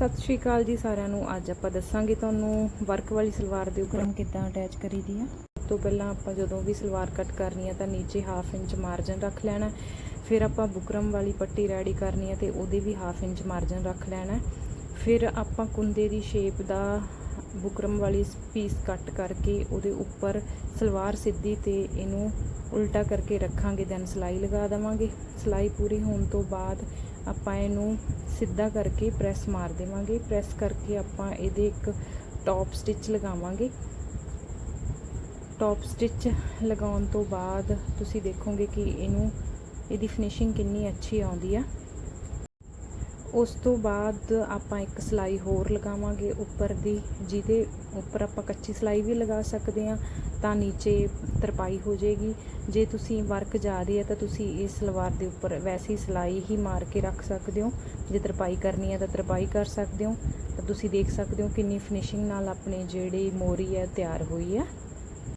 ਸਤਿ ਸ਼੍ਰੀ ਅਕਾਲ ਜੀ ਸਾਰਿਆਂ ਨੂੰ। ਅੱਜ ਆਪਾਂ ਦੱਸਾਂਗੇ ਤੁਹਾਨੂੰ ਵਰਕ ਵਾਲੀ ਸਲਵਾਰ ਦੇ ਉੱਪਰ ਕਿੱਦਾਂ ਅਟੈਚ ਕਰੀਦੀ ਆ? ਤੋਂ ਪਹਿਲਾਂ ਆਪਾਂ ਜਦੋਂ ਵੀ ਸਲਵਾਰ ਕੱਟ ਕਰਨੀ ਆ ਤਾਂ ਨੀਚੇ ਹਾਫ ਇੰਚ ਮਾਰਜਨ ਰੱਖ ਲੈਣਾ ਫਿਰ ਆਪਾਂ ਬੁਕਰਮ ਵਾਲੀ ਪੱਟੀ ਰੈਡੀ ਕਰਨੀ ਆ ਤੇ ਉਹਦੇ ਵੀ ਹਾਫ ਇੰਚ ਮਾਰਜਨ ਰੱਖ ਲੈਣਾ ਫਿਰ ਆਪਾਂ ਕੁੰਦੇ ਦੀ ਸ਼ੇਪ ਦਾ ਬੁਕਰਮ ਵਾਲੀ ਪੀਸ ਕੱਟ ਕਰਕੇ ਉਹਦੇ ਉੱਪਰ ਸਲਵਾਰ ਸਿੱਧੀ ਤੇ ਇਹਨੂੰ ਉਲਟਾ ਕਰਕੇ ਰੱਖਾਂਗੇ ਦੈਨ ਸਿਲਾਈ ਲਗਾ ਦੇਵਾਂਗੇ। ਸਿਲਾਈ ਪੂਰੀ ਹੋਣ ਤੋਂ ਬਾਅਦ ਆਪਾਂ ਇਹਨੂੰ ਸਿੱਧਾ ਕਰਕੇ ਪ੍ਰੈਸ ਮਾਰ ਦੇਵਾਂਗੇ। ਪ੍ਰੈਸ ਕਰਕੇ ਆਪਾਂ ਇਹਦੇ ਇੱਕ ਟੌਪ ਸਟਿਚ ਲਗਾਵਾਂਗੇ। ਟੌਪ ਸਟਿਚ ਲਗਾਉਣ ਤੋਂ ਬਾਅਦ ਤੁਸੀਂ ਦੇਖੋਗੇ ਕਿ ਇਹਨੂੰ, ਇਹਦੀ ਫਿਨਿਸ਼ਿੰਗ ਕਿੰਨੀ ਅੱਛੀ ਆਉਂਦੀ ਆ। ਉਸ ਤੋਂ ਬਾਅਦ ਆਪਾਂ ਇੱਕ ਸਿਲਾਈ ਹੋਰ ਲਗਾਵਾਂਗੇ ਉੱਪਰ ਦੀ, ਜਿਹਦੇ ਉੱਪਰ ਆਪਾਂ ਕੱਚੀ ਸਿਲਾਈ ਵੀ ਲਗਾ ਸਕਦੇ ਹਾਂ, ਤਾਂ ਨੀਚੇ ਤਰਪਾਈ ਹੋ ਜਾਏਗੀ। ਜੇ ਤੁਸੀਂ ਵਰਕ ਜ਼ਿਆਦਾ ਹੈ ਤਾਂ ਤੁਸੀਂ ਇਸ ਸਲਵਾਰ ਦੇ ਉੱਪਰ ਵੈਸੀ ਸਿਲਾਈ ਹੀ ਮਾਰ ਕੇ ਰੱਖ ਸਕਦੇ ਹੋ। ਜੇ ਤਰਪਾਈ ਕਰਨੀ ਹੈ ਤਾਂ ਤਰਪਾਈ ਕਰ ਸਕਦੇ ਹੋ। ਤਾਂ ਤੁਸੀਂ ਦੇਖ ਸਕਦੇ ਹੋ ਕਿੰਨੀ ਫਿਨਿਸ਼ਿੰਗ ਨਾਲ ਆਪਣੇ ਜਿਹੜੀ ਮੋਰੀ ਹੈ ਤਿਆਰ ਹੋਈ ਹੈ।